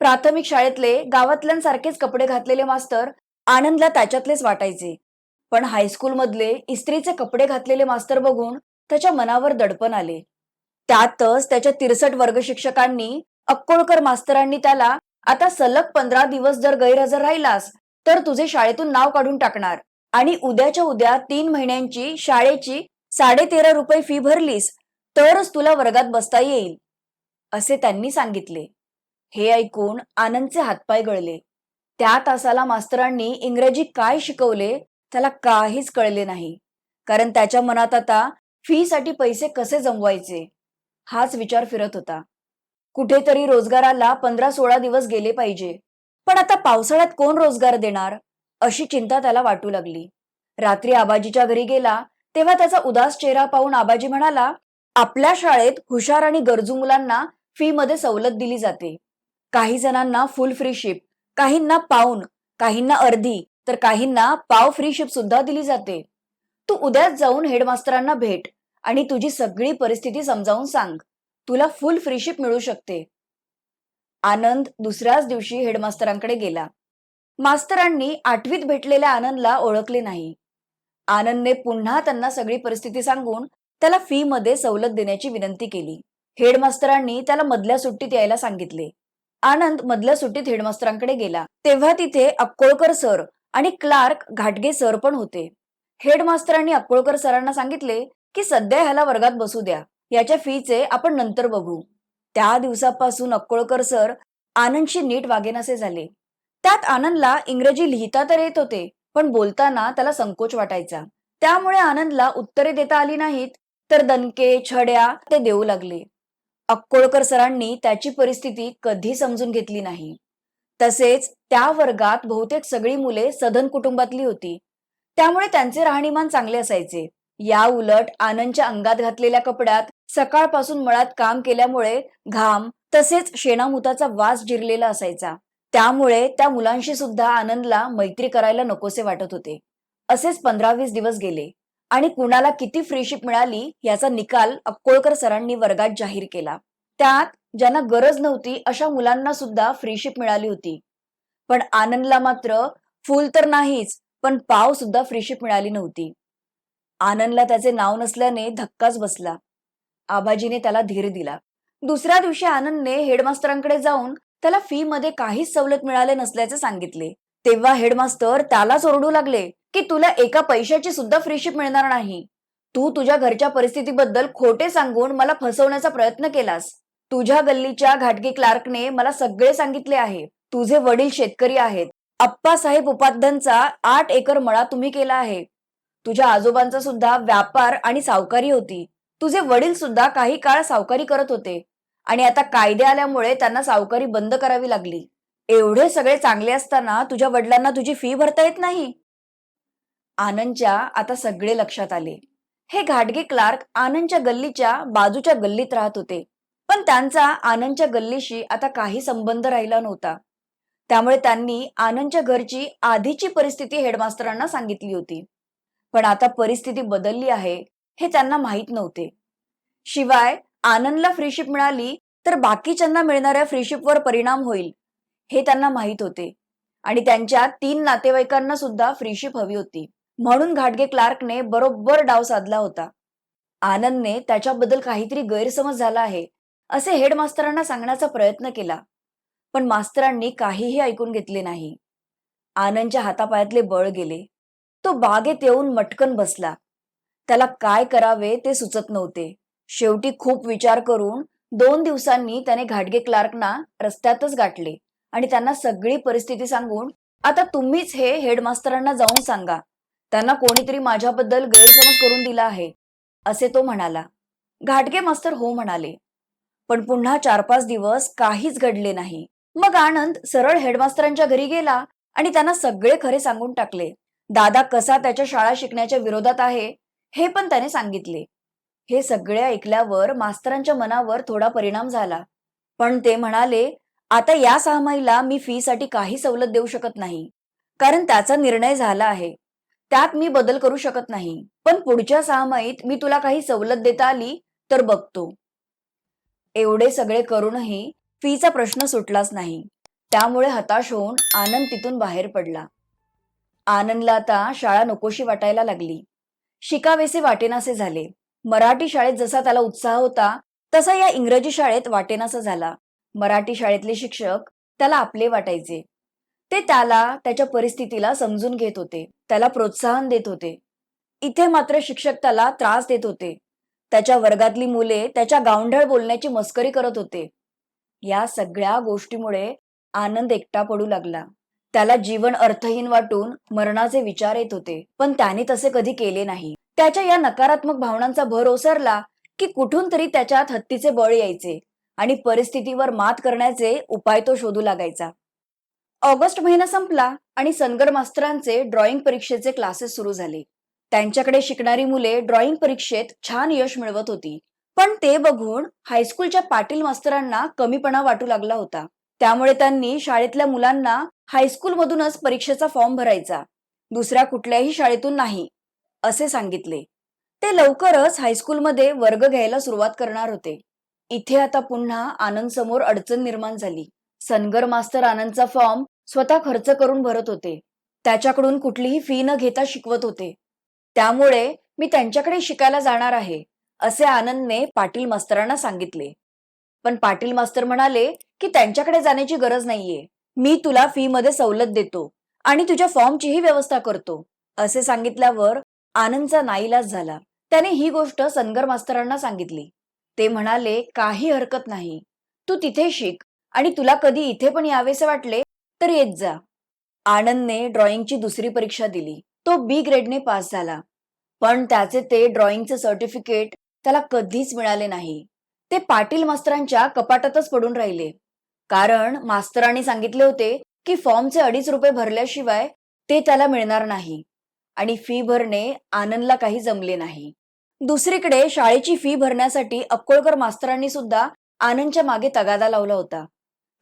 प्राथमिक शाळेतले गावातल्यांसारखेच कपडे घातलेले मास्तर आनंदला त्याच्यातलेच वाटायचे. पण हायस्कूलमधले इस्त्रीचे कपडे घातलेले मास्तर बघून त्याच्या मनावर दडपण आले. त्यातच त्याच्या तिरसट वर्ग शिक्षकांनी अक्कोळकर मास्तरांनी त्याला आता सलग पंधरा दिवस जर गैरहजर राहिलास तर तुझे शाळेतून नाव काढून टाकणार. आणि उद्याच्या उद्या तीन महिन्यांची शाळेची साडेतेरा रुपये फी भरलीस तरच तुला वर्गात बसता येईल. असे त्यांनी सांगितले. हे ऐकून आनंदचे हातपाय गळले. त्या तासाला मास्तरांनी इंग्रजी काय शिकवले त्याला काहीच कळले नाही. कारण त्याच्या मनात आता फीसाठी पैसे कसे जमवायचे हाच विचार फिरत होता. कुठेतरी रोजगाराला पंधरा सोळा दिवस गेले पाहिजे. पण आता पावसाळ्यात कोण रोजगार देणार अशी चिंता त्याला वाटू लागली. रात्री आबाजीच्या घरी गेला तेव्हा त्याचा उदास चेहरा पाहून आबाजी म्हणाला आपल्या शाळेत हुशार आणि गरजू मुलांना फी मध्ये सवलत दिली जाते. काही जणांना फुल फ्री शिप काहींना पाऊन काहींना अर्धी तर काहींना पाव फ्री शिप सुद्धा दिली जाते. तू उद्याच जाऊन हेडमास्तरांना भेट आणि तुझी सगळी परिस्थिती समजावून सांग. तुला फुल फ्रीशिप मिळू शकते. आनंद दुसऱ्याच दिवशी हेडमास्तरांकडे गेला. मास्तरांनी आठवीत भेटलेल्या आनंदला ओळखले नाही. आनंदने पुन्हा त्यांना सगळी परिस्थिती सांगून त्याला फी मध्ये सवलत देण्याची विनंती केली. हेडमास्तरांनी त्याला मधल्या सुट्टीत यायला सांगितले. आनंद मधल्या सुट्टीत हेडमास्तरांकडे गेला. तेव्हा तिथे अक्कोळकर सर आणि क्लार्क घाटगे सर पण होते. हेडमास्तरांनी अक्कोळकर सरांना सांगितले की सध्या ह्याला वर्गात बसू द्या. याच्या फीचे आपण नंतर बघू. त्या दिवसापासून अक्कोळकर सर आनंदशी नीट वागेनासे झाले. त्यात आनंदला इंग्रजी लिहिता तर येत होते पण बोलताना त्याला संकोच वाटायचा. त्यामुळे आनंदला उत्तरे देता आली नाहीत तर दणके छड्या ते देऊ लागले. अक्कोळकर सरांनी त्याची परिस्थिती कधी समजून घेतली नाही. तसेच त्या वर्गात बहुतेक सगळी मुले सधन कुटुंबातली होती. त्यामुळे त्यांचे राहणीमान चांगले असायचे. या उलट आनंदच्या अंगात घातलेल्या कपड्यात सकाळपासून मळात काम केल्यामुळे घाम तसेच शेणामुताचा वास जिरलेला असायचा. त्यामुळे त्या मुलांशी सुद्धा आनंदला मैत्री करायला नकोसे वाटत होते. असेच पंधरा वीस दिवस गेले. आणि कुणाला किती फ्रीशिप मिळाली याचा निकाल अक्कोळकर सरांनी वर्गात जाहीर केला. त्यात ज्यांना गरज नव्हती अशा मुलांना सुद्धा फ्रीशिप मिळाली होती. पण आनंदला मात्र फुल तर नाहीच पण पाव सुद्धा फ्रीशिप मिळाली नव्हती. आनंदला त्याचे नाव नसल्याने धक्काच बसला. आबाजीने त्याला धीर दिला. दुसऱ्या दिवशी आनंदने हेडमास्तरांकडे जाऊन त्याला फी मध्ये काहीच सवलत मिळाले नसल्याचे सांगितले. तेव्हा हेडमास्तर त्यालाच ओरडू लागले. की तुला एका पैशाची सुद्धा फ्रीशिप मिळणार नाही. तू तुझ्या घरच्या परिस्थितीबद्दल खोटे सांगून मला फसवण्याचा प्रयत्न केलास. तुझ्या गल्लीच्या घाटगी क्लार्कने मला सगळे सांगितले आहे. तुझे वडील शेतकरी आहेत. अप्पासाहेब उपाध्यांचा आठ एकर मळा तुम्ही केला आहे. तुझ्या आजोबांचा सुद्धा व्यापार आणि सावकारी होती. तुझे वडील सुद्धा काही काळ सावकारी करत होते. आणि आता कायदे आल्यामुळे त्यांना सावकारी बंद करावी लागली. एवढे सगळे चांगले असताना तुझ्या वडिलांना तुझी फी भरता येत नाही? आनंदच्या आता सगळे लक्षात आले. हे घाटगे क्लार्क आनंदच्या गल्लीच्या बाजूच्या गल्लीत राहत होते. पण त्यांचा आनंदच्या गल्लीशी आता काही संबंध राहिला नव्हता. त्यामुळे त्यांनी आनंदच्या घरची आधीची परिस्थिती हेडमास्तरांना सांगितली होती. पण आता परिस्थिती बदलली आहे हे त्यांना माहीत नव्हते. शिवाय आनंदला फ्रीशिप मिळाली तर बाकीच्यांना मिळणाऱ्या फ्रीशिपवर परिणाम होईल हे त्यांना माहीत होते. आणि त्यांच्या तीन नातेवाईकांना सुद्धा फ्रीशिप हवी होती. म्हणून घाटगे क्लार्कने बरोबर डाव साधला होता. आनंदने त्याच्याबद्दल काहीतरी गैरसमज झाला आहे असे हेडमास्तरांना सांगण्याचा प्रयत्न केला. पण मास्तरांनी काहीही ऐकून घेतले नाही. आनंदच्या हातापायातले बळ गेले. तो बागेत येऊन मटकन बसला. त्याला काय करावे ते सुचत नव्हते. शेवटी खूप विचार करून दोन दिवसांनी त्याने घाटगे क्लार्कना रस्त्यातच गाठले आणि त्यांना सगळी परिस्थिती सांगून आता तुम्हीच हे हेडमास्तरांना जाऊन सांगा. त्यांना कोणीतरी माझ्याबद्दल गैरसमज करून दिला आहे असे तो म्हणाला. घाटगे मास्तर हो म्हणाले. पण पुन्हा चार पाच दिवस काहीच घडले नाही. मग आनंद सरळ हेडमास्तरांच्या घरी गेला आणि त्यांना सगळे खरे सांगून टाकले. दादा कसा त्याच्या शाळा शिकण्याच्या विरोधात आहे हे पण त्याने सांगितले. हे सगळे ऐकल्यावर मास्तरांच्या मनावर थोडा परिणाम झाला. पण ते म्हणाले आता या सहामाहीला मी फीसाठी काही सवलत देऊ शकत नाही. कारण त्याचा निर्णय झाला आहे. त्यात मी बदल करू शकत नाही. पण पुढच्या सहामाहीत मी तुला काही सवलत देता आली तर बघतो. एवढे सगळे करूनही फीचा प्रश्न सुटलाच नाही. त्यामुळे हताश होऊन आनंद तिथून बाहेर पडला. आनंदला आता शाळा नकोशी वाटायला लागली. शिकावेसे वाटेनासे झाले. मराठी शाळेत जसा त्याला उत्साह होता तसा या इंग्रजी शाळेत वाटेनासा झाला. मराठी शाळेतले शिक्षक त्याला आपले वाटायचे. ते त्याला त्याच्या परिस्थितीला समजून घेत होते. त्याला प्रोत्साहन देत होते. इथे मात्र शिक्षक त्याला त्रास देत होते. त्याच्या वर्गातली मुले त्याच्या गावंढळ बोलण्याची मस्करी करत होते. या सगळ्या गोष्टीमुळे आनंद एकटा पडू लागला. त्याला जीवन अर्थहीन वाटून मरणाचे विचार येत होते पण त्याने तसे कधी केले नाही. त्याच्या या नकारात्मक भावनांचा भर ओसरला की कुठून तरी त्याच्यात हत्तीचे बळ यायचे आणि परिस्थितीवर मात करण्याचे उपाय तो शोधू लागायचा. ऑगस्ट महिना संपला आणि सनगर मास्तरांचे ड्रॉइंग परीक्षेचे क्लासेस सुरू झाले. त्यांच्याकडे शिकणारी मुले ड्रॉइंग परीक्षेत छान यश मिळवत होती. पण ते बघून हायस्कूलच्या पाटील मास्तरांना कमीपणा वाटू लागला होता. त्यामुळे त्यांनी शाळेतल्या मुलांना हायस्कूलमधूनच परीक्षेचा फॉर्म भरायचा. दुसऱ्या कुठल्याही शाळेतून नाही असे सांगितले. ते लवकरच हायस्कूलमध्ये वर्ग घ्यायला सुरुवात करणार होते. इथे आता पुन्हा आनंद समोर अडचण निर्माण झाली. सनगर मास्तर आनंदचा फॉर्म स्वतः खर्च करून भरत होते. त्याच्याकडून कुठलीही फी न घेता शिकवत होते. त्यामुळे मी त्यांच्याकडे शिकायला जाणार आहे असे आनंदने पाटील मास्तरांना सांगितले. पण पाटील मास्तर म्हणाले की त्यांच्याकडे जाण्याची गरज नाहीये. मी तुला फी मध्ये सवलत देतो आणि तुझ्या फॉर्मचीही व्यवस्था करतो असे सांगितल्यावर आनंदचा नाईलाज झाला. त्याने ही गोष्ट सनगर मास्तरांना सांगितली. ते म्हणाले काही हरकत नाही. तू तिथे शिक. आणि तुला कधी इथे पण यावेसे वाटले तर येत जा. आनंदने ड्रॉइंगची दुसरी परीक्षा दिली. तो बी ग्रेडने पास झाला. पण त्याचे ते ड्रॉइंगचे सर्टिफिकेट त्याला कधीच मिळाले नाही. ते पाटील मास्तरांच्या कपाटातच पडून राहिले. कारण मास्तरांनी सांगितले होते की फॉर्मचे अडीच रुपये भरल्याशिवाय ते त्याला मिळणार नाही. आणि फी भरणे आनंदला काही जमले नाही. दुसरीकडे शाळेची फी भरण्यासाठी अक्कोळकर मास्तरांनी सुद्धा आनंदच्या मागे तगादा लावला होता.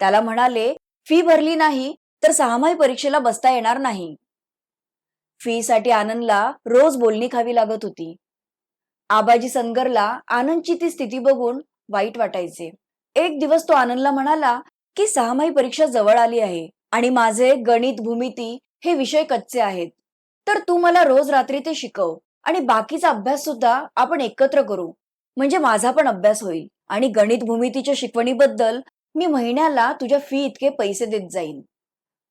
त्याला म्हणाले फी भरली नाही तर सहामाही परीक्षेला बसता येणार नाही. फी साठी आनंदला रोज बोलणी खावी लागत होती. आबाजी सनगरला आनंदची ती स्थिती बघून वाईट वाटायचे. एक दिवस तो आनंदला म्हणाला की सहामाही परीक्षा जवळ आली आहे आणि माझे गणित भूमिती हे विषय कच्चे आहेत. तर तू मला रोज रात्री ते शिकव आणि बाकीचा अभ्यास सुद्धा आपण एकत्र करू. म्हणजे माझा पण अभ्यास होईल आणि गणित भूमितीच्या शिकवणीबद्दल मी महिन्याला तुझ्या फी इतके पैसे देत जाईन.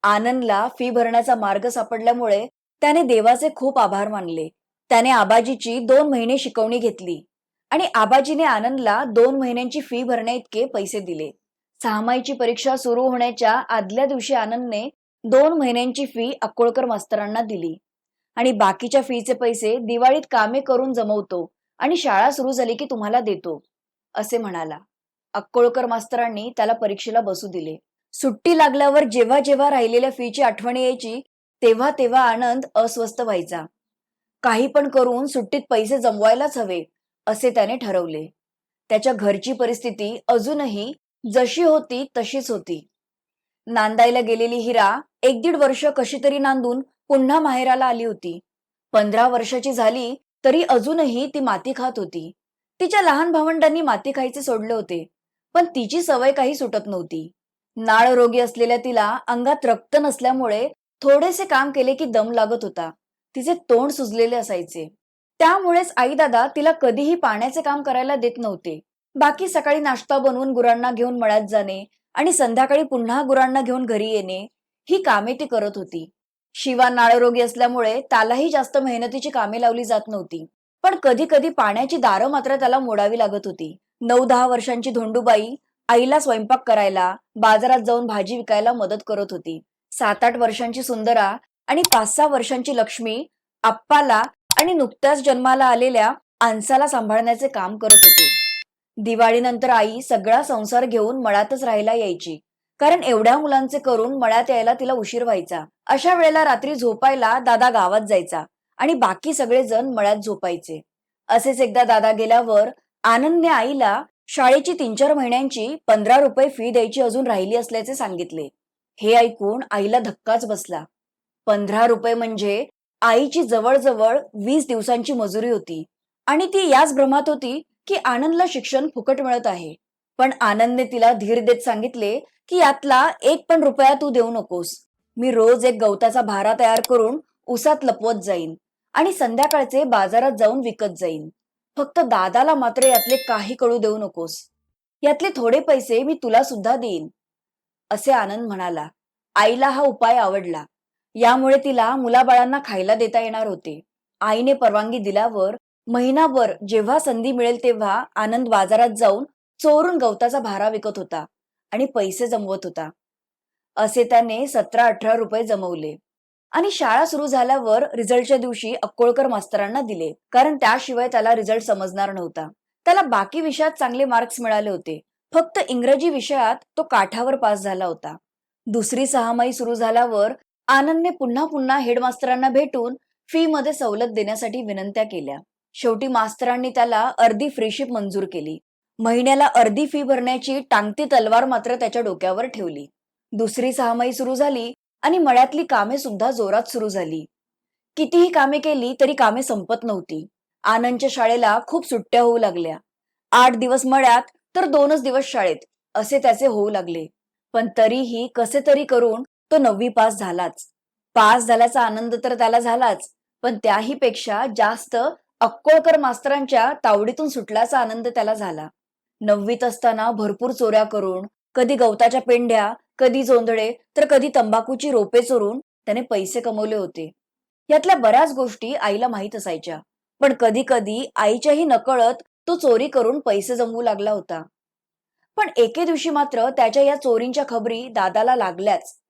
आनंदला फी भरण्याचा मार्ग सापडल्यामुळे त्याने देवाचे खूप आभार मानले. त्याने आबाजीची दोन महिने शिकवणी घेतली आणि आबाजीने आनंदला दोन महिन्यांची फी भरण्या इतके पैसे दिले. सहामाईची परीक्षा सुरू होण्याच्या आदल्या दिवशी आनंदने दोन महिन्यांची फी अक्कोळकर मास्तरांना दिली. आणि बाकीच्या फीचे पैसे दिवाळीत कामे करून जमवतो आणि शाळा सुरू झाली की तुम्हाला देतो असे म्हणाला. अक्कोळकर मास्तरांनी त्याला परीक्षेला बसू दिले. सुट्टी लागल्यावर जेव्हा जेव्हा राहिलेल्या फीची आठवण यायची तेव्हा तेव्हा आनंद अस्वस्थ व्हायचा. काही पण करून सुट्टीत पैसे जमवायलाच हवे असे त्याने ठरवले. त्याच्या घरची परिस्थिती अजूनही जशी होती तशीच होती. नांदायला गेलेली हिरा एक दीड वर्ष कशी तरी नांदून पुन्हा माहेराला आली होती. पंधरा वर्षाची झाली तरी अजूनही ती माती खात होती. तिच्या लहान भावंडांनी माती खायचे सोडले होते. पण तिची सवय काही सुटत नव्हती. नाळ रोगी असलेल्या तिला अंगात रक्त नसल्यामुळे थोडेसे काम केले की दम लागत होता. तिचे तोंड सुजलेले असायचे. त्यामुळेच आई दादा तिला कधीही पाण्याचे काम करायला देत नव्हते. बाकी सकाळी नाश्ता बनवून गुरांना घेऊन मळ्यात जाणे आणि संध्याकाळी पुन्हा गुरांना घेऊन घरी येणे ही कामे ती करत होती. शिवा नाळरोगी असल्यामुळे त्यालाही जास्त मेहनतीची कामे लावली जात नव्हती. पण कधी कधी पाण्याची दारं मात्र त्याला मोडावी लागत होती. नऊ दहा वर्षांची धोंडूबाई आईला स्वयंपाक करायला बाजारात जाऊन भाजी विकायला मदत करत होती. सात आठ वर्षांची सुंदरा आणि पाच सहा वर्षांची लक्ष्मी आप्पाला आणि नुकत्याच जन्माला आलेल्या आंसाला सांभाळण्याचे काम करत होते. दिवाळीनंतर आई सगळा संसार घेऊन मळ्यातच राहायला यायची. कारण एवढ्या मुलांचे करून मळ्यात यायला तिला उशीर व्हायचा. अशा वेळेला रात्री झोपायला दादा गावात जायचा आणि बाकी सगळे जण मळ्यात झोपायचे. असेच एकदा दादा गेल्यावर आनंदने आईला शाळेची तीन चार महिन्यांची पंधरा रुपये फी द्यायची अजून राहिली असल्याचे सांगितले. हे ऐकून आईला धक्काच बसला. पंधरा रुपये म्हणजे आईची जवळजवळ वीस दिवसांची मजुरी होती आणि ती याच भ्रमात होती की आनंदला शिक्षण फुकट मिळत आहे. पण आनंदने तिला धीर देत सांगितले की यातला एक पण रुपया तू देऊ नकोस. मी रोज एक गवताचा भारा तयार करून उसात लपवत जाईन आणि संध्याकाळचे बाजारात जाऊन विकत जाईन. फक्त दादाला मात्र यातले काही कळू देऊ नकोस. यातले थोडे पैसे मी तुला सुद्धा देईन. असे आनंद म्हणाला. आईला हा उपाय आवडला. यामुळे तिला मुलाबाळांना खायला देता येणार होते. आईने परवानगी दिल्यावर महिनाभर जेव्हा संधी मिळेल तेव्हा आनंद बाजारात जाऊन चोरून गवताचा भारा विकत होता आणि पैसे जमवत होता. असे त्याने सतरा अठरा रुपये जमवले. आणि शाळा सुरू झाल्यावर रिझल्टच्या दिवशी अक्कोळकर मास्तरांना दिले कारण त्याशिवाय त्याला रिझल्ट समजणार नव्हता. त्याला बाकी विषयात चांगले मार्क्स मिळाले होते. फक्त इंग्रजी विषयात तो काठावर पास झाला होता. दुसरी सहामाही सुरू झाल्यावर आनंदने पुन्हा पुन्हा हेडमास्तरांना भेटून फी मध्ये सवलत देण्यासाठी विनंत्या केल्या. शेवटी मास्तरांनी त्याला अर्धी फ्रीशिप मंजूर केली. महिन्याला अर्धी फी भरण्याची टांगती तलवार मात्र त्याच्या डोक्यावर ठेवली. दुसरी सहामाही सुरू झाली आणि मळ्यातली कामे सुद्धा जोरात सुरू झाली. कितीही कामे केली तरी कामे संपत नव्हती. आनंदच्या शाळेला खूप सुट्ट्या होऊ लागल्या. आठ दिवस मळ्यात तर दोनच दिवस शाळेत असे त्याचे होऊ लागले. पण तरीही कसे तरी करून तो नववी पास झालाच. पास झाल्याचा आनंद तर त्याला झालाच पण त्याही पेक्षा जास्त अक्कोळकर मास्तरांच्या तावडीतून सुटल्याचा आनंद त्याला झाला. नववीत असताना भरपूर चोऱ्या करून कधी गवताच्या पेंढ्या कधी जोंधळे तर कधी तंबाखूची रोपे चोरून त्याने पैसे कमवले होते. यातल्या बऱ्याच गोष्टी आईला माहीत असायच्या. पण कधी कधी आईच्याही नकळत तो चोरी करून पैसे जमवू लागला होता. पण एके दिवशी मात्र त्याच्या या चोरींच्या खबरी दादाला लागल्याच.